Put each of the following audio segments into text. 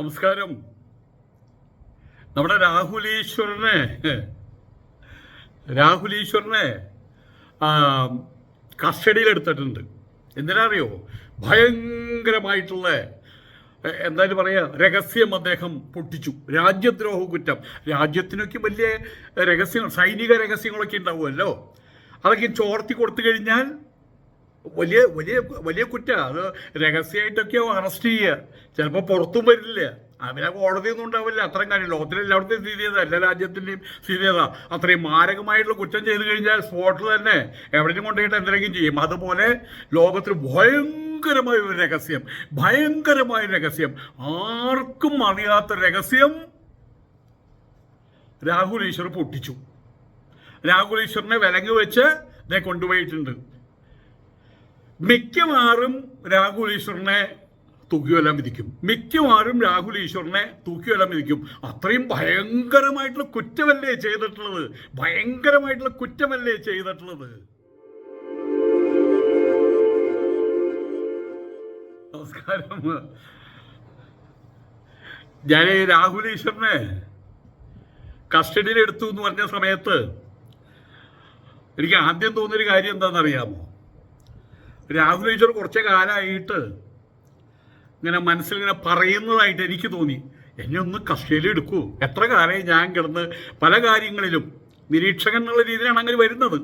നമസ്കാരം. നമ്മുടെ രാഹുലീശ്വരനെ രാഹുലീശ്വരനെ കസ്റ്റഡിയിൽ എടുത്തിട്ടുണ്ട് എന്തിനാ അറിയോ ഭയങ്കരമായിട്ടുള്ള എന്തായാലും പറയുക രഹസ്യം അദ്ദേഹം പൊട്ടിച്ചു. രാജ്യദ്രോഹ കുറ്റം. രാജ്യത്തിനൊക്കെ വലിയ രഹസ്യങ്ങൾ സൈനിക രഹസ്യങ്ങളൊക്കെ ഉണ്ടാവുമല്ലോ. അതൊക്കെ ചോർത്തി കൊടുത്തു കഴിഞ്ഞാൽ വലിയ വലിയ വലിയ കുറ്റമാണ് അത് രഹസ്യമായിട്ടൊക്കെ അറസ്റ്റ് ചെയ്യുക ചിലപ്പോൾ പുറത്തും വരില്ല. അവരെ കോടതിയൊന്നും ഉണ്ടാവില്ല. അത്രയും കാര്യം ലോകത്തിലെ എല്ലായിടത്തെയും സ്ഥിതി എല്ലാ രാജ്യത്തിന്റെയും സ്ഥിതി അത്രയും മാരകമായിട്ടുള്ള കുറ്റം ചെയ്തു കഴിഞ്ഞാൽ സ്പോട്ടിൽ തന്നെ എവിടെയും കൊണ്ടുപോയിട്ട് എന്തെങ്കിലും ചെയ്യും. അതുപോലെ ലോകത്തിൽ ഭയങ്കരമായ ഒരു രഹസ്യം. ഭയങ്കരമായ രഹസ്യം. ആർക്കും അറിയാത്ത രഹസ്യം രാഹുൽ ഈശ്വർ പൊട്ടിച്ചു. രാഹുൽ ഈശ്വറിനെ വിലങ്ങ് വെച്ച് ഇതേ കൊണ്ടുപോയിട്ടുണ്ട്. മിക്കവാറും രാഹുൽ ഈശ്വറിനെ തൂക്കിവെല്ലാം വിധിക്കും. മിക്കവാറും രാഹുൽ ഈശ്വറിനെ തൂക്കിവെല്ലാം വിധിക്കും. അത്രയും ഭയങ്കരമായിട്ടുള്ള കുറ്റമല്ലേ ചെയ്തിട്ടുള്ളത്? ഭയങ്കരമായിട്ടുള്ള കുറ്റമല്ലേ ചെയ്തിട്ടുള്ളത്? നമസ്കാരം. ഞാൻ രാഹുൽ ഈശ്വറിനെ കസ്റ്റഡിയിൽ എടുത്തു എന്ന് പറഞ്ഞ സമയത്ത് എനിക്ക് ആദ്യം തോന്നിയൊരു കാര്യം എന്താണെന്നറിയാമോ? രാഹുൽ ഈശ്വർ കുറച്ച് കാലമായിട്ട് ഇങ്ങനെ മനസ്സിൽ ഇങ്ങനെ പറയുന്നതായിട്ട് എനിക്ക് തോന്നി. എന്നെ ഒന്ന് കസ്റ്റഡിയിൽ എടുക്കൂ. എത്ര കാലമായി ഞാൻ കിടന്ന് പല കാര്യങ്ങളിലും നിരീക്ഷകൻ എന്നുള്ള രീതിയിലാണ് അങ്ങനെ വരുന്നത്.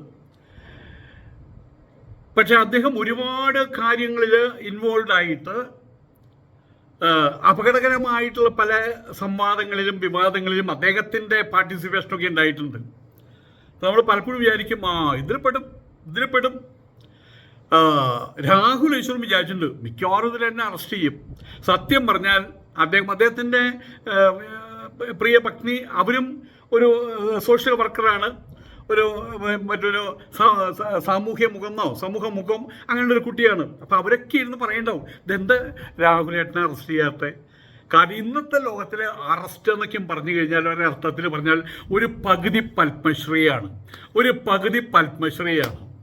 പക്ഷെ അദ്ദേഹം ഒരുപാട് കാര്യങ്ങളിൽ ഇൻവോൾവ് ആയിട്ട് അപകടകരമായിട്ടുള്ള പല സംവാദങ്ങളിലും വിവാദങ്ങളിലും അദ്ദേഹത്തിന്റെ പാർട്ടിസിപ്പേഷനൊക്കെ ഉണ്ടായിട്ടുണ്ട്. നമ്മൾ പലപ്പോഴും വിചാരിക്കും ആ ഇതിൽ പെടും ഇതിൽ പെടും. ആ, രാഹുൽ ഈശ്വർ വിചാരിച്ചിട്ടുണ്ട്. മിക്കവാറും ഇതിൽ എന്നെ അറസ്റ്റ് ചെയ്യും. സത്യം പറഞ്ഞാൽ അദ്ദേഹം അദ്ദേഹത്തിന്റെ പ്രിയ പത്നി അവരും ഒരു സോഷ്യൽ വർക്കറാണ് ഒരു മറ്റൊരു സാമൂഹ്യ മുഖമെന്നോ സമൂഹ മുഖം അങ്ങനെയുള്ളൊരു കുട്ടിയാണ്. അപ്പോൾ അവരൊക്കെ ഇരുന്ന് പറയണ്ടാവും ഇതെന്ത് രാഹുലേട്ടനെ അറസ്റ്റ് ചെയ്യാത്ത? കാരണം ഇന്നത്തെ ലോകത്തിലെ അറസ്റ്റ് എന്നൊക്കെ പറഞ്ഞു കഴിഞ്ഞാൽ ഒരർത്ഥത്തിൽ പറഞ്ഞാൽ ഒരു പകുതി പത്മശ്രീയാണ്. ഒരു പകുതി പത്മശ്രീയാണ്.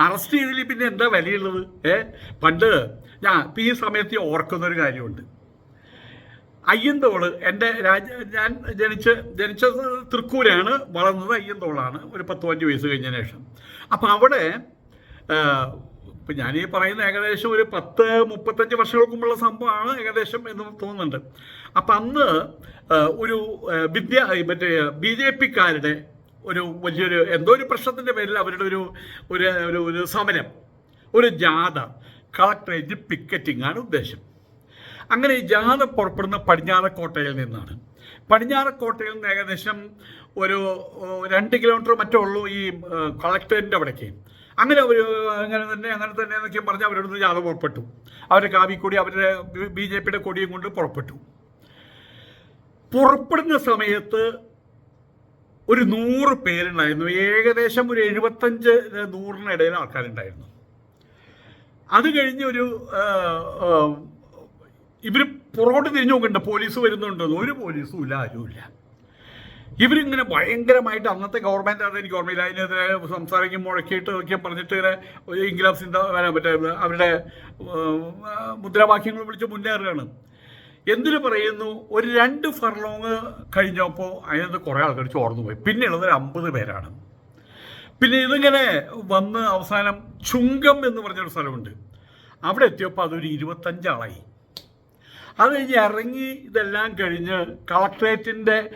അറസ്റ്റ് ചെയ്തതിൽ പിന്നെ എന്താ വിലയുള്ളത്? ഏ? പണ്ട് ഞാൻ ഇപ്പം ഈ സമയത്ത് ഓർക്കുന്നൊരു കാര്യമുണ്ട്. അയ്യന്തോൾ എന്റെ രാജ ഞാൻ ജനിച്ച ജനിച്ച തൃക്കൂരാണ് വളർന്നത് അയ്യന്തോളാണ് ഒരു പത്ത് പതിനഞ്ച് വയസ്സ് കഴിഞ്ഞതിന് ശേഷം. അപ്പം അവിടെ ഇപ്പം ഈ പറയുന്ന ഏകദേശം ഒരു പത്ത് മുപ്പത്തഞ്ച് വർഷങ്ങൾക്ക് മുമ്പുള്ള സംഭവമാണ് ഏകദേശം എന്ന് തോന്നുന്നുണ്ട്. അപ്പം അന്ന് ഒരു വിദ്യ മറ്റേ ബി ജെ പിക്കാരുടെ ഒരു വലിയൊരു എന്തോ ഒരു പ്രശ്നത്തിന്റെ പേരിൽ അവരുടെ ഒരു ഒരു ഒരു ഒരു സമരം ഒരു ജാഥ കളക്ടറേറ്റ് പിക്കറ്റിംഗ് ആണ് ഉദ്ദേശം. അങ്ങനെ ഈ ജാഥ പുറപ്പെടുന്ന പടിഞ്ഞാറക്കോട്ടയിൽ നിന്നാണ്. പടിഞ്ഞാറക്കോട്ടയിൽ നിന്ന് ഏകദേശം ഒരു രണ്ട് കിലോമീറ്റർ മറ്റേ ഉള്ളൂ ഈ കളക്ടറേറ്റിന്റെ അവിടേക്ക്. അങ്ങനെ അവർ അങ്ങനെ തന്നെ അങ്ങനെ തന്നെ എന്നൊക്കെ പറഞ്ഞ് അവരോട് ജാഥ പുറപ്പെട്ടു. അവരുടെ കാവിക്കൊടി അവരുടെ ബി ജെ പിയുടെ കൊടിയും കൊണ്ട് പുറപ്പെട്ടു. പുറപ്പെടുന്ന സമയത്ത് ഒരു നൂറ് പേരുണ്ടായിരുന്നു. ഏകദേശം ഒരു എഴുപത്തഞ്ച് നൂറിനിടയിൽ ആൾക്കാരുണ്ടായിരുന്നു. അത് കഴിഞ്ഞ് ഒരു ഇവർ പുറകോട്ട് തിരിഞ്ഞു നോക്കണ്ട. പോലീസ് വരുന്നുണ്ടെന്ന്. ഒരു പോലീസും ഇല്ല ആരുമില്ല ഇവരിങ്ങനെ ഭയങ്കരമായിട്ട് അന്നത്തെ ഗവൺമെന്റ് അത് എനിക്ക് ഓർമ്മയില്ല. അതിനെതിരെ സംസാരിക്കും മുഴക്കിയിട്ട് ഒക്കെ പറഞ്ഞിട്ട് ഇങ്ങനെ ഇംഗ്ലാസ് ചിന്ത വരാൻ മറ്റേ അവരുടെ മുദ്രാവാക്യങ്ങൾ വിളിച്ച് മുന്നേറുകയാണ്. എന്തിനു പറയുന്നു? ഒരു രണ്ട് ഫർലോങ് കഴിഞ്ഞപ്പോൾ അതിനകത്ത് കുറേ ആൾക്കാർ ചോർന്നു പോയി. പിന്നെയുള്ളത് ഒരു അമ്പത് പേരാണ്. പിന്നെ ഇതിങ്ങനെ വന്ന് അവസാനം ചുങ്കം എന്ന് പറഞ്ഞൊരു സ്ഥലമുണ്ട്. അവിടെ എത്തിയപ്പോൾ അതൊരു ഇരുപത്തഞ്ചാളായി. അത് കഴിഞ്ഞ് ഇറങ്ങി ഇതെല്ലാം കഴിഞ്ഞ് കളക്ട്രേറ്റിന്റെ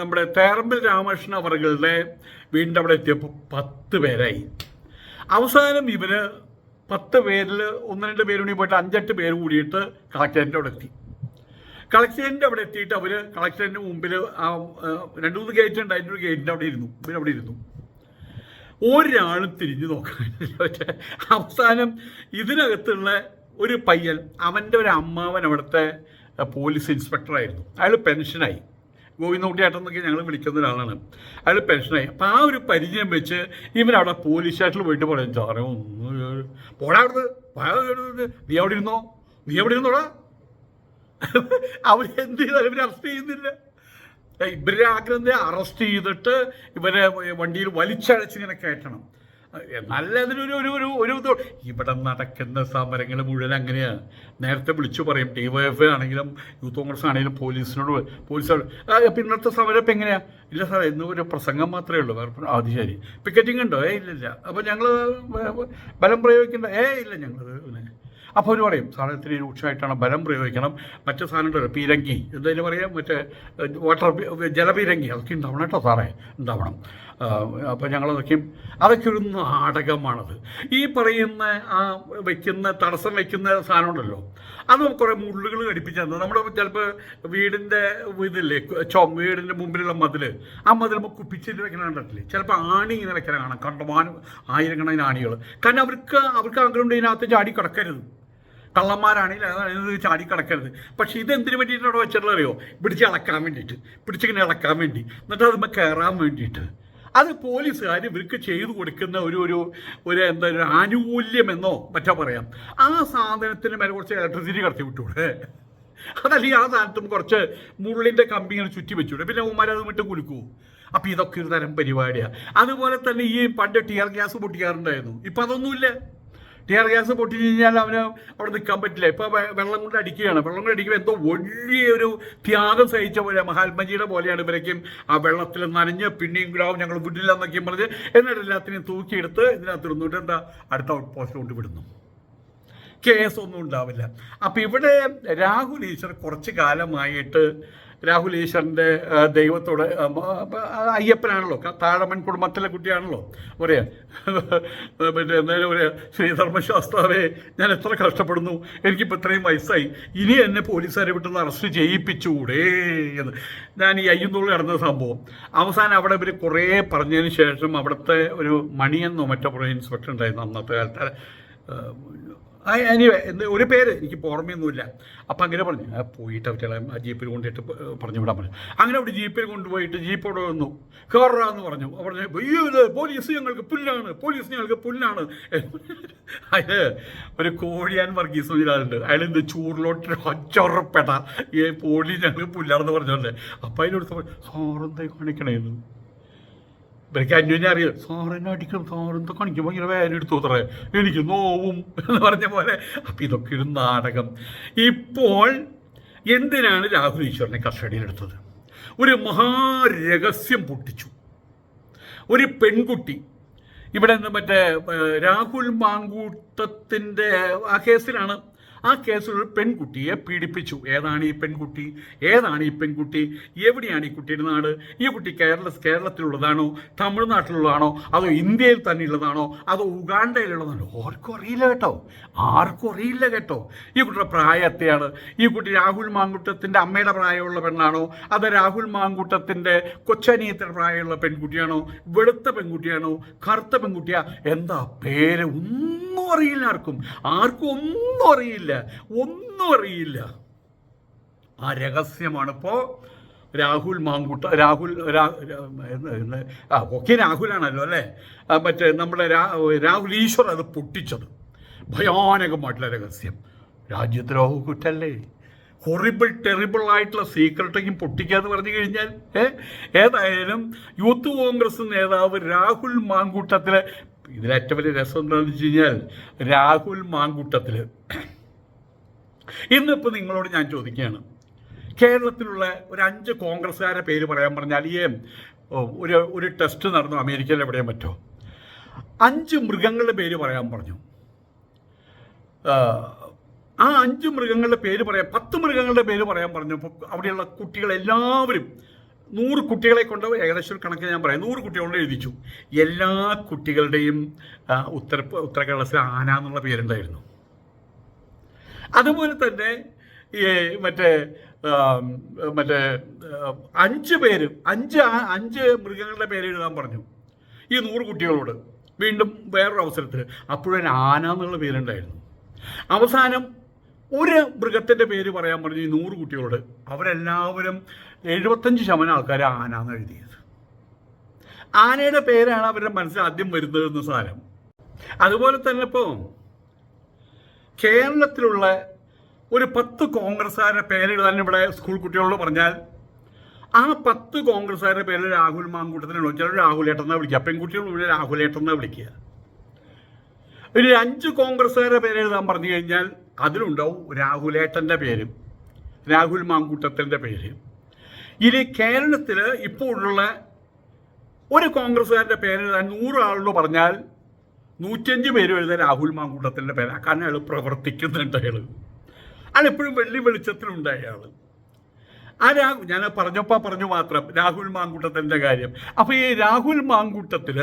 നമ്മുടെ തേറമ്പിൽ രാമകൃഷ്ണ അവറുകളുടെ വീണ്ടും അവിടെ എത്തിയപ്പോൾ പത്ത് പേരായി. അവസാനം ഇവർ പത്ത് പേരിൽ ഒന്ന് രണ്ട് പേര് കൂടി പോയിട്ട് അഞ്ചെട്ട് പേര് കൂടിയിട്ട് കളക്ട്രേറ്റിന്റെ അവിടെ എത്തി. കളക്ടറേറ്റിന്റെ അവിടെ എത്തിയിട്ട് അവർ കളക്ടറേറ്റിന് മുമ്പിൽ ആ രണ്ടു മൂന്ന് ഗേറ്റ് ഉണ്ട്. അതിന്റെ ഒരു ഗേറ്റിന്റെ അവിടെ ഇരുന്നു. ഇവർ അവിടെ ഇരുന്നു. ഒരാളും തിരിഞ്ഞു നോക്കാനില്ല പക്ഷേ അവസാനം ഇതിനകത്തുള്ള ഒരു പയ്യൻ അവന്റെ ഒരു അമ്മാവൻ അവിടുത്തെ പോലീസ് ഇൻസ്പെക്ടറായിരുന്നു അയാൾ പെൻഷനായി ഗോവിന്ദകുട്ടിയേട്ടൻ എന്നൊക്കെ ഞങ്ങൾ വിളിക്കുന്ന ഒരാളാണ്. അയാൾ പെൻഷനായി അപ്പം ആ ഒരു പരിചയം വെച്ച് ഇവരവിടെ പോലീസ് സ്റ്റേഷനിൽ പോയിട്ട് പറയും സാറേ ഒന്ന് പോടാ അവിടുന്ന്. നീ അവിടെ ഇരുന്നോ? നീ എവിടെ ഇരുന്നോടാ? അവർ എന്ത് ചെയ്താലും ഇവരെ അറസ്റ്റ് ചെയ്യുന്നില്ല. ഇവരുടെ ആഗ്രഹത്തെ അറസ്റ്റ് ചെയ്തിട്ട് ഇവരെ വണ്ടിയിൽ വലിച്ചഴച്ച് ഇങ്ങനെ കയറ്റണം. നല്ല അതിനൊരു ഒരു ഒരു ഒരു ഇവിടെ നടക്കുന്ന സമരങ്ങൾ മുഴുവൻ അങ്ങനെയാണ് നേരത്തെ വിളിച്ചു പറയും ഡി വൈ എഫ് ആണെങ്കിലും യൂത്ത് കോൺഗ്രസ് ആണെങ്കിലും പോലീസിനോട് പോലീസോട് അപ്പം ഇന്നത്തെ സമരം ഇപ്പം എങ്ങനെയാണ് ഇല്ല സാറേ ഇന്ന് ഒരു പ്രസംഗം മാത്രമേ ഉള്ളൂ. വേറെ അത് ശരി. പിക്കറ്റിംഗ് ഉണ്ടോ? ഏ ഇല്ലില്ല. അപ്പം ഞങ്ങൾ ബലം പ്രയോഗിക്കേണ്ട. ഏ ഇല്ല ഞങ്ങൾ അപ്പോൾ അവർ പറയും സാധനത്തിന് രൂക്ഷമായിട്ടാണ് ബലം പ്രയോഗിക്കണം. മറ്റു സാധനങ്ങൾ പീരങ്കി. എന്തായാലും പറയാം മറ്റേ വാട്ടർ ജലപീരങ്കി അതൊക്കെ ഉണ്ടാവണം കേട്ടോ സാറേ ഉണ്ടാവണം. അപ്പോൾ ഞങ്ങളതൊക്കെ അതൊക്കെ ഒരു നാടകമാണത്. ഈ പറയുന്ന ആ വയ്ക്കുന്ന തടസ്സം വയ്ക്കുന്ന സാധനം ഉണ്ടല്ലോ അത് കുറേ മുള്ളുകൾ ഘടിപ്പിച്ചത് നമ്മുടെ ചിലപ്പോൾ വീടിന്റെ ഇതില്ലേ ചോ വീടിന്റെ മുമ്പിലുള്ള മതിൽ ആ മതിൽ കുപ്പിച്ചിട്ട് വെക്കണ കണ്ടിട്ടില്ലേ ചിലപ്പോൾ ആണി ഇങ്ങനെ വെക്കണ കാണാം കണ്ടമാനം ആയിരക്കണക്കിന് ആണികൾ കാരണം അവർക്ക് അവർക്ക് ആഗ്രഹമുണ്ട് ഇതിനകത്ത് ചാടി കിടക്കരുത്. കള്ളന്മാരാണെങ്കിൽ ചാടി കിടക്കരുത്. പക്ഷെ ഇതെന്തിനു വേണ്ടിയിട്ട് അവിടെ വെച്ചിട്ടുള്ള അറിയോ? പിടിച്ച് ഇളക്കാൻ വേണ്ടിയിട്ട്. പിടിച്ചിങ്ങനെ ഇളക്കാൻ വേണ്ടി. എന്നിട്ട് അത് കയറാൻ വേണ്ടിയിട്ട്. അത് പോലീസുകാർ ഇവർക്ക് ചെയ്തു കൊടുക്കുന്ന ഒരു ഒരു ഒരു എന്താ ഒരു ആനുകൂല്യമെന്നോ മറ്റോ പറയാം. ആ സാധനത്തിന് മേലെ കുറച്ച് ഇലക്ട്രിസിറ്റി കടത്തി വിട്ടൂടെ അതല്ലെങ്കിൽ ആ സാധനത്തും കുറച്ച് മുള്ളിന്റെ കമ്പി ഇങ്ങനെ ചുറ്റി വെച്ചൂടെ പിന്നെ ഉമ്മാരത് വിട്ട് കുലുക്കൂ. അപ്പോൾ ഇതൊക്കെ ഒരു തരം പരിപാടിയാണ് അതുപോലെ തന്നെ ഈ പണ്ട് ടിയർ ഗ്യാസ് പൊട്ടിക്കാറുണ്ടായിരുന്നു. ഇപ്പം അതൊന്നുമില്ല. ടിയർ ഗ്യാസ് പൊട്ടി കഴിഞ്ഞാൽ അവന് അവിടെ നിൽക്കാൻ പറ്റില്ല. ഇപ്പൊ വെള്ളം കൊണ്ട് അടിക്കുകയാണ്. വെള്ളം കൊണ്ട് അടിക്കുമ്പോൾ എന്തോ വലിയൊരു ത്യാഗം സഹിച്ച പോലെ മഹാത്മജിയുടെ പോലെയാണ് ഇവരേക്കും ആ വെള്ളത്തിൽ നനഞ്ഞ് പിന്നെയും ഗ്രാവും ഞങ്ങൾ വിടില്ല എന്നൊക്കെയും പറഞ്ഞ് എന്നിട്ട് എല്ലാത്തിനെയും തൂക്കിയെടുത്ത് ഇതിനകത്ത് ഇരുന്നിട്ട് എന്താ? അടുത്ത ഔട്ട് പോസ്റ്റ് കൊണ്ട് വിടുന്നു. കേസൊന്നും ഉണ്ടാവില്ല. അപ്പം ഇവിടെ രാഹുൽ ഈശ്വർ കുറച്ച് കാലമായിട്ട് രാഹുൽ ഈശ്വറിന്റെ ദൈവത്തോട് അയ്യപ്പനാണല്ലോ താഴമൺ കുടുംബത്തിലെ കുട്ടിയാണല്ലോ. പറയാ പിന്നെ എന്തായാലും ഒരു ശ്രീധർമ്മശാസ്താവേ ഞാൻ എത്ര കഷ്ടപ്പെടുന്നു. എനിക്കിപ്പോൾ ഇത്രയും വയസ്സായി. ഇനി എന്നെ പോലീസുകാരെ വിട്ടൊന്ന് അറസ്റ്റ് ചെയ്യിപ്പിച്ചുകൂടെ എന്ന്. ഞാൻ ഈ അയ്യന്തോളിൽ നടന്ന സംഭവം അവസാനം അവിടെ ഇവർ കുറേ പറഞ്ഞതിന് ശേഷം അവിടുത്തെ ഒരു മണിയെന്നോ മറ്റോ ഇൻസ്പെക്ടർ ഉണ്ടായിരുന്നു അന്നത്തെ കാലത്ത്. എനിവേ ഒരു പേര് എനിക്ക് ഓർമ്മയൊന്നുമില്ല. അപ്പം അങ്ങനെ പറഞ്ഞു പോയിട്ട് അവറ്റകളെ ആ ജീപ്പിൽ കൊണ്ടിട്ട് പറഞ്ഞു വിടാൻ പറഞ്ഞു. അങ്ങനെ അവിടെ ജീപ്പിൽ കൊണ്ടുപോയിട്ട് ജീപ്പ് അവിടെ വന്നു. കയറാന്ന് പറഞ്ഞു. പറഞ്ഞു അയ്യോ ഇത് പോലീസ് ഞങ്ങൾക്ക് പുല്ലാണ് പോലീസ് ഞങ്ങൾക്ക് പുല്ലാണ്. അതിൽ ഒരു കോഴിയാൻ വർഗീസ് ഒരാളുണ്ട് അയാൾ എന്ത് ചൂറിലോട്ട് ഒച്ചുറപ്പെട ഈ പോലീസ് ഞങ്ങൾക്ക് പുല്ലാണെന്ന് പറഞ്ഞോണ്ടേ. അപ്പം അതിനടുത്ത് സാറെന്തായി കാണിക്കണേന്ന്? ഇവർക്ക് അന്യോന്യം അറിയാം. സാറിനെ അടിക്കും സാറിന്റെ കാണിക്കുമ്പോൾ ഇങ്ങനെ വേദന എടുത്തു അത്രേ. എനിക്ക് നോവും എന്ന് പറഞ്ഞ പോലെ. അപ്പം ഇതൊക്കെ ഒരു നാടകം. ഇപ്പോൾ എന്തിനാണ് രാഹുൽ ഈശ്വറിനെ കസ്റ്റഡിയിലെടുത്തത് ഒരു മഹാരഹസ്യം പൊട്ടിച്ചു. ഒരു പെൺകുട്ടി. ഇവിടെ നിന്ന് മറ്റേ രാഹുൽ മാങ്കൂട്ടത്തിന്റെ ആ കേസിലാണ് ആ കേസിൽ ഒരു പെൺകുട്ടിയെ പീഡിപ്പിച്ചു. ഏതാണ് ഈ പെൺകുട്ടി? ഏതാണ് ഈ പെൺകുട്ടി? എവിടെയാണ് ഈ കുട്ടിയുടെ നാട്? ഈ കുട്ടി കേരള കേരളത്തിലുള്ളതാണോ? തമിഴ്നാട്ടിലുള്ളതാണോ? അതോ ഇന്ത്യയിൽ തന്നെ ഉള്ളതാണോ അതോ ഉഗാണ്ടയിലുള്ളതാണോ? ആർക്കും അറിയില്ല കേട്ടോ. ആർക്കും അറിയില്ല കേട്ടോ. ഈ കുട്ടിയുടെ പ്രായം എത്രയാണ്? ഈ കുട്ടി രാഹുൽ മാങ്കുട്ടത്തിന്റെ അമ്മയുടെ പ്രായമുള്ള പെണ്ണാണോ? അത് രാഹുൽ മാങ്കുട്ടത്തിന്റെ കൊച്ചനിയത്തിന്റെ പ്രായമുള്ള പെൺകുട്ടിയാണോ? വെളുത്ത പെൺകുട്ടിയാണോ? കറുത്ത പെൺകുട്ടിയാ? എന്താ പേര്? ഒന്നും അറിയില്ല ആർക്കും. ആർക്കും ഒന്നും അറിയില്ല. ഒന്നും അറിയില്ല. ആ രഹസ്യമാണ് ഇപ്പോൾ രാഹുൽ മാങ്കുട്ട രാഹുൽ ആ ഒക്കെ രാഹുലാണല്ലോ അല്ലേ? മറ്റേ നമ്മുടെ രാഹുൽ ഈശ്വർ അത് പൊട്ടിച്ചത്. ഭയാനകമായിട്ടുള്ള രഹസ്യം. രാജ്യദ്രോഹ കുറ്റല്ലേ ഹൊറിബിൾ ടെറിബിൾ ആയിട്ടുള്ള സീക്രട്ടേക്കും പൊട്ടിക്കാന്ന് പറഞ്ഞു കഴിഞ്ഞാൽ ഏതായാലും യൂത്ത് കോൺഗ്രസ് നേതാവ് രാഹുൽ മാങ്കൂട്ടത്തിൽ ഇതിലേറ്റവും വലിയ രസം എന്താണെന്ന് വെച്ച് കഴിഞ്ഞാൽ രാഹുൽ മാങ്കൂട്ടത്തിൽ. ഇന്നിപ്പോൾ നിങ്ങളോട് ഞാൻ ചോദിക്കുകയാണ്. കേരളത്തിലുള്ള ഒരു അഞ്ച് കോൺഗ്രസ്സുകാരെ പേര് പറയാൻ പറഞ്ഞാൽ ഈ ഒരു ഒരു ടെസ്റ്റ് നടന്നു. അമേരിക്കയിൽ എവിടെയും പറ്റുമോ അഞ്ച് മൃഗങ്ങളുടെ പേര് പറയാൻ പറഞ്ഞു. ആ, അഞ്ച് മൃഗങ്ങളുടെ പേര് പറയാം പത്ത് മൃഗങ്ങളുടെ പേര് പറയാൻ പറഞ്ഞപ്പോൾ അവിടെയുള്ള കുട്ടികളെല്ലാവരും നൂറ് കുട്ടികളെ കൊണ്ട് ഏകദേശം ഒരു കണക്ക് ഞാൻ പറയാം. നൂറ് കുട്ടികളോട് എഴുതിച്ചു. എല്ലാ കുട്ടികളുടെയും ഉത്തര ഉത്തര കേരളത്തിൽ ആന എന്നുള്ള പേരുണ്ടായിരുന്നു. അതുപോലെ തന്നെ ഈ മറ്റേ മറ്റേ അഞ്ച് പേര് അഞ്ച് അഞ്ച് മൃഗങ്ങളുടെ പേര് എഴുതാൻ പറഞ്ഞു. ഈ നൂറ് കുട്ടികളോട്. വീണ്ടും വേറൊരു അവസരത്തിൽ അപ്പോഴൊരു ആന എന്നുള്ള പേരുണ്ടായിരുന്നു. അവസാനം ഒരു മൃഗത്തിന്റെ പേര് പറയാൻ പറഞ്ഞു ഈ നൂറ് കുട്ടികളോട് അവരെല്ലാവരും എഴുപത്തഞ്ച് ശതമാനം ആൾക്കാർ ആന എന്ന് എഴുതിയത്. ആനയുടെ പേരാണ് അവരുടെ മനസ്സിൽ ആദ്യം വരുന്നത് എന്ന സാരം. അതുപോലെ തന്നെ ഇപ്പോൾ കേരളത്തിലുള്ള ഒരു പത്ത് കോൺഗ്രസ്സുകാരുടെ പേരെഴുതാൻ ഇവിടെ സ്കൂൾ കുട്ടികളോട് പറഞ്ഞാൽ ആ പത്ത് കോൺഗ്രസ്സുകാരുടെ പേരിൽ രാഹുൽ മാങ്കൂട്ടത്തിനാണോ ചിലർ രാഹുലേട്ടെന്നാ വിളിക്കുക. പെൺകുട്ടികൾ ഇവിടെ രാഹുലേട്ടെന്നാ വിളിക്കുക. ഒരു അഞ്ച് കോൺഗ്രസ്സുകാരുടെ പേരെഴുതാൻ പറഞ്ഞു കഴിഞ്ഞാൽ അതിലുണ്ടാവും രാഹുലേട്ടന്റെ പേര് രാഹുൽ മാങ്കൂട്ടത്തിന്റെ പേര്. ഇനി കേരളത്തിൽ ഇപ്പോഴുള്ള ഒരു കോൺഗ്രസ്സുകാരന്റെ പേര് എഴുതാൻ നൂറ് ആളെന്ന് പറഞ്ഞാൽ നൂറ്റഞ്ച് പേര് എഴുതാൻ രാഹുൽ മാങ്കൂട്ടത്തിന്റെ പേര്. കാരണം അയാൾ പ്രവർത്തിക്കുന്നുണ്ട് അയാൾ. അയാളെപ്പോഴും വെള്ളി വെളിച്ചത്തിലുണ്ട് അയാൾ ആ രാ ഞാൻ പറഞ്ഞപ്പോൾ പറഞ്ഞു മാത്രം രാഹുൽ മാങ്കൂട്ടത്തിന്റെ കാര്യം. അപ്പോൾ ഈ രാഹുൽ മാങ്കൂട്ടത്തിൽ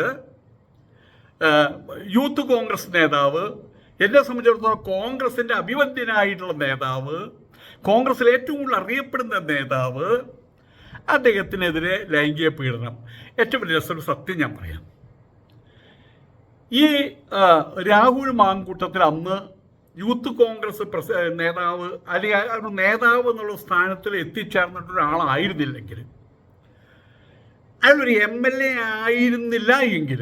യൂത്ത് കോൺഗ്രസ് നേതാവ് എന്നെ സംബന്ധിച്ചിടത്തോളം കോൺഗ്രസിന്റെ അഭിവന്ദ്യനായിട്ടുള്ള നേതാവ് കോൺഗ്രസിൽ ഏറ്റവും കൂടുതൽ അറിയപ്പെടുന്ന നേതാവ് അദ്ദേഹത്തിനെതിരെ ലൈംഗിക പീഡനം. ഏറ്റവും വലിയ രസം സത്യം ഞാൻ പറയാം. ഈ രാഹുൽ മാങ്കൂട്ടത്തിൽ അന്ന് യൂത്ത് കോൺഗ്രസ് പ്രസ നേതാവ് അല്ലെങ്കിൽ ഒരു നേതാവ് എന്നുള്ള സ്ഥാനത്തിൽ എത്തിച്ചേർന്നിട്ട് ഒരാളായിരുന്നില്ലെങ്കിൽ അയാളൊരു എം എൽ എ ആയിരുന്നില്ല എങ്കിൽ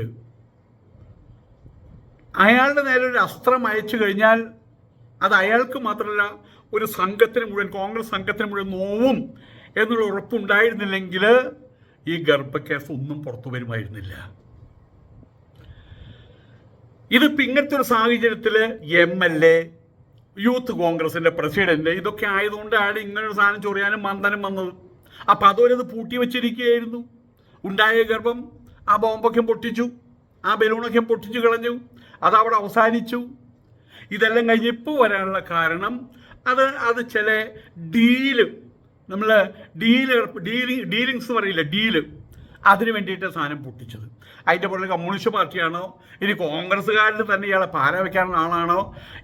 അയാളുടെ നേരെ ഒരു അസ്ത്രം അയച്ചു കഴിഞ്ഞാൽ അത് അയാൾക്ക് മാത്രമല്ല ഒരു സംഘത്തിന് മുഴുവൻ കോൺഗ്രസ് സംഘത്തിന് മുഴുവൻ നോവും എന്നുള്ള ഉറപ്പുണ്ടായിരുന്നില്ലെങ്കിൽ ഈ ഗർഭക്കേസ് ഒന്നും പുറത്തു വരുമായിരുന്നില്ല. ഇതിപ്പോൾ ഇങ്ങനത്തെ ഒരു സാഹചര്യത്തിൽ എം എൽ എ യൂത്ത് കോൺഗ്രസിന്റെ പ്രസിഡന്റ് ഇതൊക്കെ ആയതുകൊണ്ടാണ് ഇങ്ങനെ ഒരു സാധനം ചൊറിയാനും മന്ദനം വന്നത്. അപ്പം അതുപോലെ ഇത് പൂട്ടി വെച്ചിരിക്കുകയായിരുന്നു. ഉണ്ടായ ഗർഭം ആ ബോംബൊക്കെ പൊട്ടിച്ചു ആ ബലൂണൊക്കെ പൊട്ടിച്ചു കളഞ്ഞു. അതവിടെ അവസാനിച്ചു. ഇതെല്ലാം കഴിഞ്ഞ് ഇപ്പോൾ വരാനുള്ള കാരണം അത് അത് ചില ഡീൽ നമ്മൾ ഡീൽ ഡീലിങ് ഡീലിങ്സ് പറയില്ല ഡീൽ അതിന് വേണ്ടിയിട്ട് സാധനം പൊട്ടിച്ചത്. അതിന്റെ പുറകിൽ കമ്മ്യൂണിസ്റ്റ് പാർട്ടിയാണോ ഇനി കോൺഗ്രസ്സുകാരിൽ തന്നെ ഇയാളെ പാര വയ്ക്കാനുള്ള ആളാണോ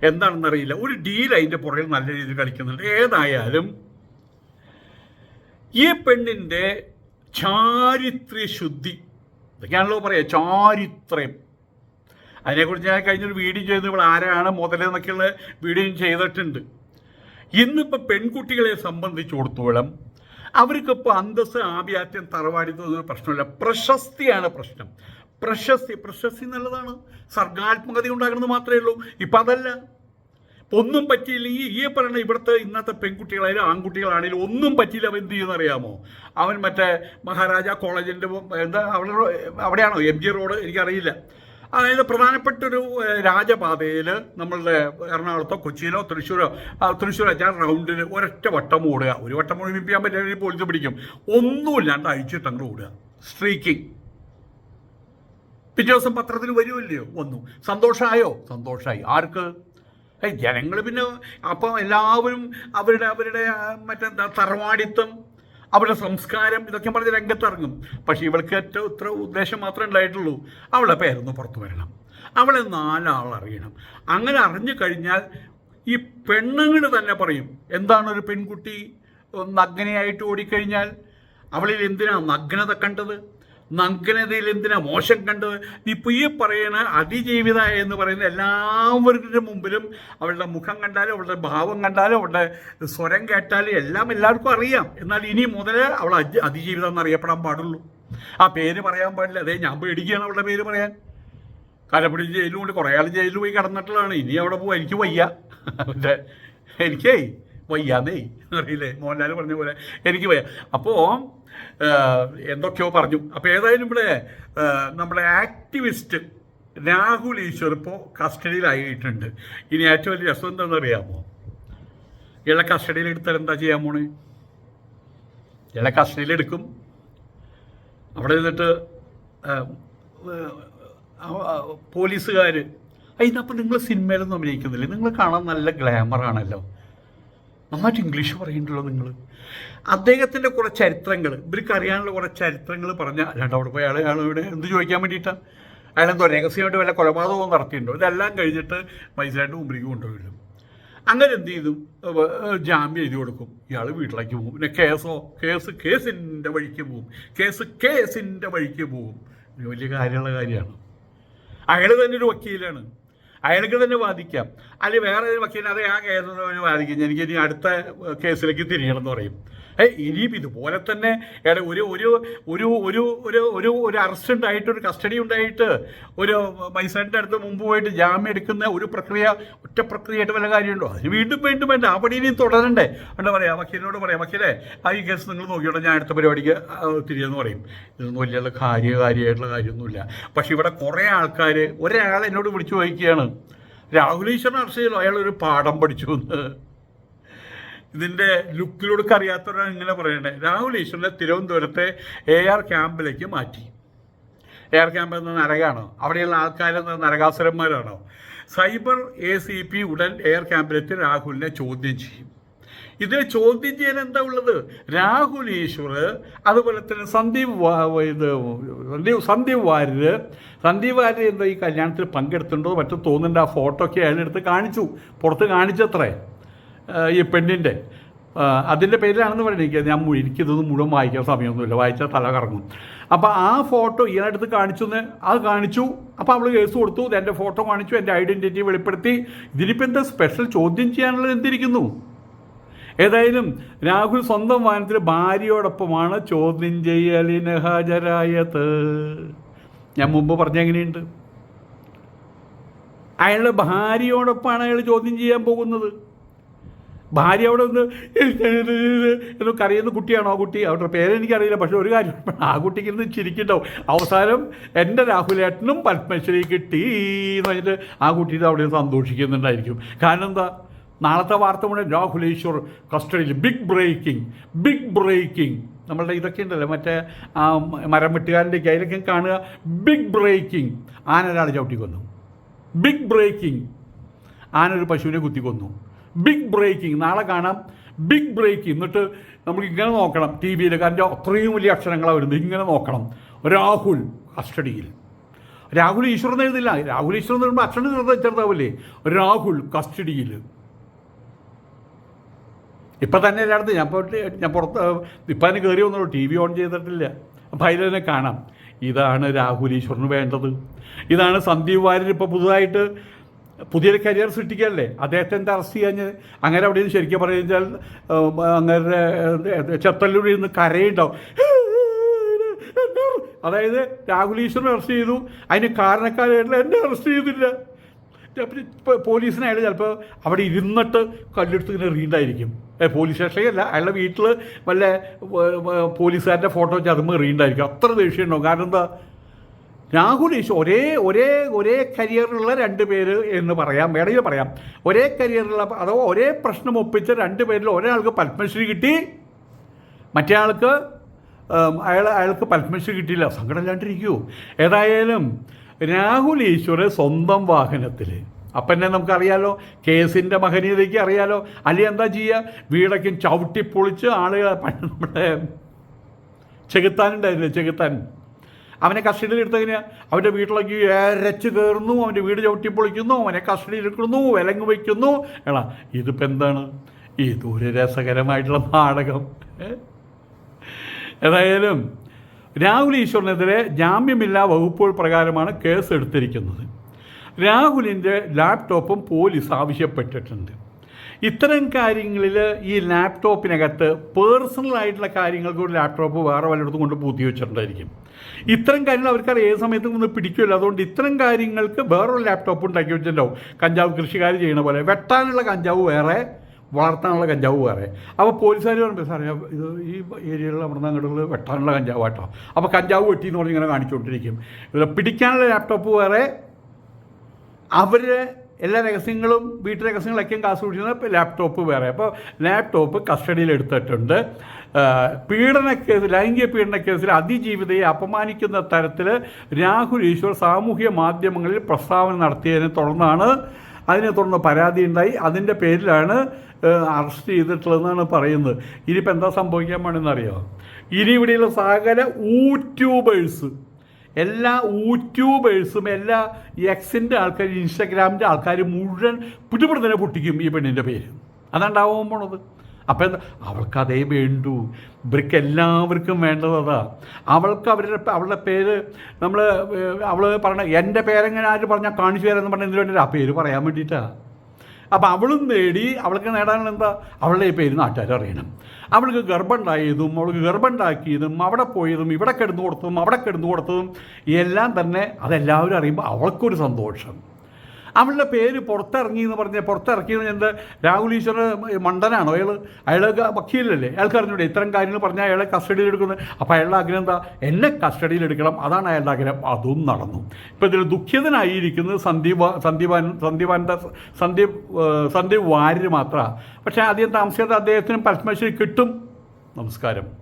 എന്താണെന്നറിയില്ല ഒരു ഡീൽ അതിന്റെ പുറകിൽ നല്ല രീതിയിൽ കളിക്കുന്നുണ്ട്. ഏതായാലും ഈ പെണ്ണിന്റെ ചാരിത്ര ശുദ്ധി ഇതൊക്കെയാണല്ലോ പറയാം ചാരിത്രം. അതിനെക്കുറിച്ച് ഞാൻ കഴിഞ്ഞൊരു വീഡിയോ ചെയ്ത്. ഇവിടെ ആരാണ് മുതലെന്നൊക്കെയുള്ള വീഡിയോ ചെയ്തിട്ടുണ്ട്. ഇന്നിപ്പോൾ പെൺകുട്ടികളെ സംബന്ധിച്ചിടത്തോളം അവർക്കിപ്പോൾ അന്തസ് ആഭിയാത്യം തറവാടിത്തൊന്നും പ്രശ്നമില്ല. പ്രശസ്തിയാണ് പ്രശ്നം. പ്രശസ്തി പ്രശസ്തി നല്ലതാണ്. സർഗാത്മകത ഉണ്ടാകുന്നത് മാത്രമേ ഉള്ളൂ. ഇപ്പം അതല്ല. ഒന്നും പറ്റിയില്ലെങ്കിൽ ഈ ഈ പറയുന്ന ഇവിടുത്തെ ഇന്നത്തെ പെൺകുട്ടികളായാലും ആൺകുട്ടികളാണെങ്കിലും ഒന്നും പറ്റിയില്ല. അവൻ എന്ത് ചെയ്യുന്ന അറിയാമോ? അവൻ മറ്റേ മഹാരാജ കോളേജിന്റെ എന്താ അവിടെ അവിടെയാണോ? എം ജി റോഡ് എനിക്കറിയില്ല. അതായത് പ്രധാനപ്പെട്ട ഒരു രാജപാതയിൽ നമ്മളുടെ എറണാകുളത്തോ കൊച്ചിയിലോ തൃശ്ശൂരോ തൃശ്ശൂർ ഞാൻ റൗണ്ടിന് ഒരൊറ്റ വട്ടം ഓടുക. ഒരു വട്ടം മുഴുമിപ്പിക്കാൻ പറ്റില്ല പോലീസ് പിടിക്കും. ഒന്നുമില്ലാണ്ട് അഴിച്ചിട്ട് അങ്ങോട്ട് ഓടുക. സ്ട്രീക്കിംഗ്. പിറ്റേ ദിവസം പത്രത്തിൽ വരുമല്ലയോ വന്നു. സന്തോഷമായോ സന്തോഷമായി ആർക്ക്? ജനങ്ങൾ പിന്നെ അപ്പം എല്ലാവരും അവരുടെ അവരുടെ മറ്റേ തറവാടിത്തം അവരുടെ സംസ്കാരം ഇതൊക്കെ പറഞ്ഞ് രംഗത്തിറങ്ങും. പക്ഷേ ഇവൾക്ക് ഏറ്റവും ഇത്ര ഉദ്ദേശം മാത്രമേ ഉണ്ടായിട്ടുള്ളൂ. അവളെ പേരൊന്ന് പുറത്തു വരണം. അവളെ നാലാൾ അറിയണം. അങ്ങനെ അറിഞ്ഞു കഴിഞ്ഞാൽ ഈ പെണ്ണുങ്ങൾ തന്നെ പറയും എന്താണ് ഒരു പെൺകുട്ടി? നഗ്നയായിട്ട് ഓടിക്കഴിഞ്ഞാൽ അവളിൽ എന്തിനാണ് നഗ്നത കണ്ടത്? നഗ്നതയിൽ എന്തിനാ മോശം കണ്ടത്? ഇപ്പോൾ ഈ പറയുന്ന അതിജീവിത എന്ന് പറയുന്ന എല്ലാവരുടെ മുമ്പിലും അവളുടെ മുഖം കണ്ടാലും അവളുടെ ഭാവം കണ്ടാലും അവളുടെ സ്വരം കേട്ടാലും എല്ലാം എല്ലാവർക്കും അറിയാം. എന്നാൽ ഇനി മുതൽ അവൾ അതിജീവിതം എന്ന് അറിയപ്പെടാൻ പാടുള്ളൂ. ആ പേര് പറയാൻ പാടില്ല. അതേ ഞാൻ പേടിക്കുകയാണ് അവളുടെ പേര് പറയാൻ. കലപ്പുഴ ജയിലും കൊണ്ട് കുറേ ആൾ ജയിലിൽ പോയി കിടന്നിട്ടുള്ളതാണ്. ഇനി അവിടെ പോകാൻ എനിക്ക് വയ്യ. അവന്റെ എനിക്കേ വയ്യാന്നേ. അറിയില്ലേ? മോഹൻലാൽ പറഞ്ഞ പോലെ എനിക്ക് വയ്യ. അപ്പോൾ എന്തൊക്കെയോ പറഞ്ഞു. അപ്പോൾ ഏതായാലും ഇവിടെ നമ്മുടെ ആക്ടിവിസ്റ്റ് രാഹുൽ ഈശ്വർ ഇപ്പോൾ കസ്റ്റഡിയിലായിട്ടുണ്ട്. ഇനി ഏറ്റവും വലിയ രസം എന്താണെന്ന് അറിയാമോ? ഇയാളെ കസ്റ്റഡിയിൽ എടുത്താൽ എന്താ ചെയ്യാൻ പോണേ? ഇയാളെ കസ്റ്റഡിയിലെടുക്കും അവിടെ നിന്നിട്ട് പോലീസുകാർ അതിനപ്പം നിങ്ങൾ സിനിമയിലൊന്നും അഭിനയിക്കുന്നില്ലേ? നിങ്ങൾ കാണാൻ നല്ല ഗ്ലാമറാണല്ലോ നന്നായിട്ട് ഇംഗ്ലീഷ് പറയുന്നുണ്ടല്ലോ നിങ്ങൾ അദ്ദേഹത്തിന്റെ കുറേ ചരിത്രങ്ങൾ ഇവർക്ക് അറിയാനുള്ള കുറേ ചരിത്രങ്ങൾ പറഞ്ഞാൽ അല്ലാണ്ട് അവിടെ പോയി അയാൾ ഇവിടെ എന്ത് ചോദിക്കാൻ വേണ്ടിയിട്ടാണ് അയാളെന്തോ രഹസ്യമായിട്ട് വല്ല കൊലപാതകവും നടത്തിയിട്ടുണ്ടോ? ഇതെല്ലാം കഴിഞ്ഞിട്ട് മൈസൂരായിട്ട് മുമ്പിലേക്ക് കൊണ്ടുപോയില്ല അങ്ങനെ എന്ത് ചെയ്തു? ജാമ്യം എഴുതി കൊടുക്കും. ഇയാൾ വീട്ടിലേക്ക് പോകും. പിന്നെ കേസോ കേസ് കേസിന്റെ വഴിക്ക് പോകും. കേസ് കേസിന്റെ വഴിക്ക് പോകും. വലിയ കാര്യമുള്ള കാര്യമാണ്. അയാൾ തന്നെ ഒരു വക്കീലാണ്. അയാൾക്ക് തന്നെ വാദിക്കാം. അല്ലെങ്കിൽ വേറെ ഒരു വക്കീലിനെ അതെ ആ കേസ് വാദിക്കും. എനിക്ക് ഇനി അടുത്ത കേസിലേക്ക് തിരിയണം എന്ന് പറയും. ഇനിയും ഇതുപോലെ തന്നെ ഒരു ഒരു ഒരു ഒരു ഒരു ഒരു ഒരു അറസ്റ്റ് ഉണ്ടായിട്ട് ഒരു കസ്റ്റഡി ഉണ്ടായിട്ട് ഒരു മൈസൂരിന്റെ അടുത്ത് മുമ്പ് പോയിട്ട് ജാമ്യം എടുക്കുന്ന ഒരു പ്രക്രിയ ഒറ്റ പ്രക്രിയയായിട്ട് വല്ല കാര്യമുണ്ടോ? അതിന് വീണ്ടും വീണ്ടും വേണ്ട. ആ പടി ഇനിയും തുടരണ്ടേ. എന്താ പറയാ വക്കീലിനോട് പറയാം വക്കീലേ ആ ഈ കേസ് നിങ്ങൾ നോക്കിയോട്ടെ ഞാൻ അടുത്ത പരിപാടിക്ക് തിരിയെന്ന് പറയും. ഇതൊന്നും വലിയ കാര്യ കാര്യമായിട്ടുള്ള കാര്യമൊന്നുമില്ല. പക്ഷെ ഇവിടെ കുറേ ആൾക്കാർ ഒരാൾ എന്നോട് വിളിച്ചു ചോദിക്കുകയാണ്. രാഹുൽ ഈശ്വരൻ അറസ്റ്റ് ചെയ്യലോ അയാൾ ഒരു പാഠം പഠിച്ചു എന്ന്. ഇതിന്റെ ലുക്കിലൂടെ അറിയാത്തവരാണ് ഇങ്ങനെ പറയണ്ടേ രാഹുൽ ഈശ്വരനെ തിരുവനന്തപുരത്തെ എ ആർ ക്യാമ്പിലേക്ക് മാറ്റി. എ ആർ ക്യാമ്പ് എന്ന നരകാണോ? അവിടെയുള്ള ആൾക്കാർ നരകാസുരന്മാരാണോ? സൈബർ എ സി പി ഉടൻ എയർ ക്യാമ്പിലെത്തി രാഹുലിനെ ചോദ്യം ചെയ്യും. ഇതിൽ ചോദ്യം ചെയ്യാൻ എന്താ ഉള്ളത്? രാഹുൽ ഈശ്വർ അതുപോലെ തന്നെ സന്ദീപ് ഇത് സന്ദീപ് സന്ദീപ് വാര്യർ സന്ദീപ് വാര്യർ എന്താ ഈ കല്യാണത്തിൽ പങ്കെടുത്തിട്ടുണ്ടോ മറ്റോ തോന്നുന്നുണ്ട്. ആ ഫോട്ടോ ഒക്കെ അയാളെടുത്ത് കാണിച്ചു. പുറത്ത് കാണിച്ചത്രേ. ഈ പെണ്ണിന്റെ അതിന്റെ പേരിലാണെന്ന് പറയുന്നത് ഞാൻ എനിക്കിതൊന്നും മുഴുവൻ വായിക്കാൻ സമയമൊന്നുമില്ല. വായിച്ചാൽ തല കറങ്ങും. അപ്പോൾ ആ ഫോട്ടോ ഇയാളെടുത്ത് കാണിച്ചു എന്ന് അത് കാണിച്ചു. അപ്പോൾ അവൾ കേസ് കൊടുത്തു. എന്റെ ഫോട്ടോ കാണിച്ചു. എന്റെ ഐഡന്റിറ്റി വെളിപ്പെടുത്തി. ഇതിനിപ്പോൾ എന്താ സ്പെഷ്യൽ ചോദ്യം ചെയ്യാനുള്ളത് എന്തിരിക്കുന്നു? ഏതായാലും രാഹുൽ സ്വന്തം വാഹനത്തിൽ ഭാര്യയോടൊപ്പമാണ് ചോദ്യം ചെയ്യലിന് ഹാജരായത്. ഞാൻ മുമ്പ് പറഞ്ഞ എങ്ങനെയുണ്ട്? അയാളുടെ ഭാര്യയോടൊപ്പമാണ് അയാൾ ചോദ്യം ചെയ്യാൻ പോകുന്നത്. ഭാര്യ അവിടെ ഒന്ന് എന്ന് കരയുന്ന കുട്ടിയാണോ ആ കുട്ടി? അവരുടെ പേരെനിക്കറിയില്ല പക്ഷെ ഒരു കാര്യം. ആ കുട്ടിക്ക് ഇന്ന് ചിരിക്കണ്ടാവും അവസാനം എന്റെ രാഹുലേട്ടനും പത്മശ്രീ കിട്ടി എന്ന് പറഞ്ഞിട്ട് ആ കുട്ടി ഇത് അവിടെ സന്തോഷിക്കുന്നുണ്ടായിരിക്കും. കാരണം എന്താ? നാളത്തെ വാർത്ത മുഴുവൻ രാഹുലേശ്വർ കസ്റ്റഡിയിൽ. ബിഗ് ബ്രേക്കിംഗ് ബിഗ് ബ്രേക്കിംഗ് നമ്മളുടെ ഇതൊക്കെ ഉണ്ടല്ലോ മറ്റേ ആ മരം വെട്ടുകാരന്റെ കയ്യിലൊക്കെ കാണുക. ബിഗ് ബ്രേക്കിംഗ് ആന ഒരാൾ ചവിട്ടിക്കൊന്നു ബിഗ് ബ്രേക്കിംഗ് ആനൊരു പശുവിനെ കുത്തിക്കൊന്നു ബിഗ് ബ്രേക്കിംഗ് നാളെ കാണാം. ബിഗ് ബ്രേക്കിംഗ് എന്നിട്ട് നമുക്ക് ഇങ്ങനെ നോക്കണം. ടി വിയിൽ കാരണം അത്രയും വലിയ അക്ഷരങ്ങളാണ് വരുന്നത്. ഇങ്ങനെ നോക്കണം. രാഹുൽ കസ്റ്റഡിയിൽ. രാഹുൽ ഈശ്വരൻ എഴുതില്ല. രാഹുൽ ഈശ്വരൻ പറയുമ്പോൾ അക്ഷരം ചെറുത ചെറുതാവില്ലേ? രാഹുൽ കസ്റ്റഡിയിൽ. ഇപ്പം തന്നെ എല്ലായിടത്തും ഞാൻ പോയിട്ട് ഞാൻ പുറത്ത് ഇപ്പം അതിന് കയറി വന്നുള്ളൂ ടി വി ഓൺ ചെയ്തിട്ടില്ല. അപ്പം അതിൽ തന്നെ കാണാം. ഇതാണ് രാഹുൽ ഈശ്വറിന് വേണ്ടത്. ഇതാണ് സന്ദീപ് വാര്യർ ഇപ്പോൾ പുതുതായിട്ട് പുതിയൊരു കരിയർ സൃഷ്ടിക്കുകയല്ലേ? അദ്ദേഹത്തെ എന്താ അറസ്റ്റ് ചെയ്യാഞ്ഞ് അങ്ങനെ അവിടെ നിന്ന് ശരിക്കും പറഞ്ഞു കഴിഞ്ഞാൽ അങ്ങനെ ചെത്തല്ലൂരിൽ നിന്ന് കരയുണ്ടാവും. അതായത് രാഹുൽ ഈശ്വരനെ അറസ്റ്റ് ചെയ്തു. അതിന് കാരണക്കാരായിട്ടുള്ള എന്നെ അറസ്റ്റ് ചെയ്തില്ല. പോലീസിനെ അയാൾ ചിലപ്പോൾ അവിടെ ഇരുന്നിട്ട് കല്ലെടുത്ത് ഇങ്ങനെ റീണ്ടായിരിക്കും പോലീസ് സ്റ്റേഷനിലല്ല അയാളുടെ വീട്ടിൽ വല്ല ഏ, ഫോട്ടോ വെച്ച് അതുമ്പോൾ റീണ്ടായിരിക്കും അത്ര ദേഷ്യം ഉണ്ടാവും. കാരണം എന്താ? രാഹുൽ ഈശ്വർ ഒരേ ഒരേ ഒരേ കരിയറിലുള്ള രണ്ട് പേര് എന്ന് പറയാം. വേണമെങ്കിൽ പറയാം. ഒരേ കരിയറിലുള്ള അഥവാ ഒരേ പ്രശ്നം ഒപ്പിച്ച രണ്ട് പേരിൽ ഒരാൾക്ക് പത്മശ്രീ കിട്ടി മറ്റേ ആൾക്ക് അയാൾ അയാൾക്ക് പത്മശ്രീ കിട്ടിയില്ല. സങ്കടമില്ലാണ്ടിരിക്കുമോ ഏതായാലും രാഹുൽ ഈശ്വർ സ്വന്തം വാഹനത്തിൽ അപ്പം തന്നെ നമുക്കറിയാലോ കേസിന്റെ മഹനീയതയ്ക്ക് അറിയാലോ അല്ലെങ്കിൽ എന്താ ചെയ്യുക? വീടൊക്കെ ചവിട്ടി പൊളിച്ച് ആളുകൾ പണ്ട് നമ്മുടെ ചെകുത്താനുണ്ടായിരുന്നു ചെകുത്താൻ? അവനെ കസ്റ്റഡിയിൽ എടുത്തതിന് അവന്റെ വീട്ടിലേക്ക് എരച്ച് കയറുന്നു അവന്റെ വീട് ചവിട്ടി പൊളിക്കുന്നു അവനെ കസ്റ്റഡിയിൽ എടുക്കുന്നു വിലങ്ങ് വയ്ക്കുന്നു. എടാ ഇതിപ്പോൾ എന്താണ്? ഇതൊരു രസകരമായിട്ടുള്ള നാടകം? ഏതായാലും രാഹുൽ ഈശ്വറിനെതിരെ ജാമ്യമില്ലാ വകുപ്പുകൾ പ്രകാരമാണ് കേസ് എടുത്തിരിക്കുന്നത്. രാഹുലിന്റെ ലാപ്ടോപ്പും പോലീസ് ആവശ്യപ്പെട്ടിട്ടുണ്ട്. ഇത്തരം കാര്യങ്ങളിൽ ഈ ലാപ്ടോപ്പിനകത്ത് പേഴ്സണൽ ആയിട്ടുള്ള കാര്യങ്ങൾക്ക് ഒരു ലാപ്ടോപ്പ് വേറെ വല്ലയിടത്തും കൊണ്ട് പൂത്തി വെച്ചിട്ടുണ്ടായിരിക്കും. ഇത്തരം കാര്യങ്ങൾ അവർക്കറിയാം ഏത് സമയത്തും ഒന്ന് പിടിക്കുമല്ലോ? അതുകൊണ്ട് ഇത്തരം കാര്യങ്ങൾക്ക് വേറൊരു ലാപ്ടോപ്പ് ഉണ്ടാക്കി വെച്ചിട്ടുണ്ടാവും. കഞ്ചാവ് കൃഷിക്കാർ ചെയ്യണ പോലെ. വെട്ടാനുള്ള കഞ്ചാവ് വേറെ വളർത്താനുള്ള കഞ്ചാവ് വേറെ. അപ്പോൾ പോലീസുകാർ പറഞ്ഞു സാറേ ഇത് ഈ ഏരിയകളിൽ അവിടെ നിന്ന് അങ്ങോട്ടുള്ള വെട്ടാനുള്ള കഞ്ചാവ് കേട്ടോ അപ്പോൾ കഞ്ചാവ് വെട്ടി എന്ന് പറഞ്ഞ് ഇങ്ങനെ കാണിച്ചുകൊണ്ടിരിക്കും. പിടിക്കാനുള്ള ലാപ്ടോപ്പ് വേറെ അവരുടെ എല്ലാ രഹസ്യങ്ങളും വീട്ടു രഹസ്യങ്ങളൊക്കെ ഇപ്പോൾ ലാപ്ടോപ്പ് വേറെ. അപ്പോൾ ലാപ്ടോപ്പ് കസ്റ്റഡിയിൽ എടുത്തിട്ടുണ്ട്. പീഡനക്കേസ് പീഡന കേസ് ലൈംഗിക പീഡനക്കേസിൽ കേസിൽ അതിജീവിതയെ അപമാനിക്കുന്ന തരത്തിൽ രാഹുൽ ഈശ്വർ സാമൂഹ്യ മാധ്യമങ്ങളിൽ പ്രസ്താവന നടത്തിയതിനെ തുടർന്നാണ് അതിനെ തുടർന്ന് പരാതി ഉണ്ടായി. അതിന്റെ പേരിലാണ് അറസ്റ്റ് ചെയ്തിട്ടുള്ളതെന്നാണ് പറയുന്നത്. ഇനിയിപ്പോൾ എന്താ സംഭവിക്കാൻ വേണമെന്നറിയോ ഇനി ഇവിടെയുള്ള സകല യൂട്യൂബേഴ്സ് എല്ലാ യൂട്യൂബേഴ്സും എല്ലാ എക്സിന്റെ ആൾക്കാരും ഇൻസ്റ്റഗ്രാമിന്റെ ആൾക്കാർ മുഴുവൻ പിടിപിടി തന്നെ പൊട്ടിക്കും ഈ പെണ്ണിന്റെ പേര്. അതാണ്ടാവാൻ പോണത്. അപ്പം എന്താ? അവൾക്ക് അതേ വേണ്ടു. ഇവർക്ക് എല്ലാവർക്കും വേണ്ടത് അതാ. അവൾക്ക് അവരുടെ അവളുടെ പേര് നമ്മൾ അവൾ പറഞ്ഞ എന്റെ പേരെങ്ങനെ ആര് പറഞ്ഞാൽ കാണിച്ചു തരാമെന്ന് എന്തിനു വേണ്ടി ആ പേര് പറയാൻ വേണ്ടിയിട്ടാണ് അപ്പം അവളും നേടി അവൾക്ക് നേടാനുള്ള എന്താ? അവളുടെ പേര് നാട്ടുകാർ അറിയണം. അവൾക്ക് ഗർഭമുണ്ടായതും അവൾക്ക് ഗർഭമുണ്ടാക്കിയതും അവിടെ പോയതും ഇവിടെ കിടന്നു കൊടുത്തതും അവിടെ കിടന്നു കൊടുത്തതും എല്ലാം തന്നെ അതെല്ലാവരും അറിയുമ്പോൾ അവൾക്കൊരു സന്തോഷം. അവളുടെ പേര് പുറത്തിറങ്ങി എന്ന് പറഞ്ഞാൽ എന്ന് എന്ത്? രാഹുൽ ഈശ്വർ മണ്ടനാണോ? അയാൾ അയാൾ വക്കീലല്ലേ? അയാൾക്ക് അറിഞ്ഞൂടെ? ഇത്തരം കാര്യങ്ങൾ പറഞ്ഞാൽ അയാളെ കസ്റ്റഡിയിൽ എടുക്കുന്നത്. അപ്പോൾ അയാളുടെ ആഗ്രഹം എന്താ? എന്നെ കസ്റ്റഡിയിൽ എടുക്കണം. അതാണ് അയാളുടെ ആഗ്രഹം. അതും നടന്നു. ഇപ്പോൾ ഇതിൽ ദുഃഖിതനായിരിക്കുന്നത് സന്ദീപ് സന്ദീപാൻ സന്ദീപാന്റെ സന്ദീപ് സന്ദീപ് വാര്യർ മാത്രമാണ് പക്ഷേ ആദ്യം താമസിക്കാത്ത അദ്ദേഹത്തിന് പത്മശ്രീ കിട്ടും. നമസ്കാരം.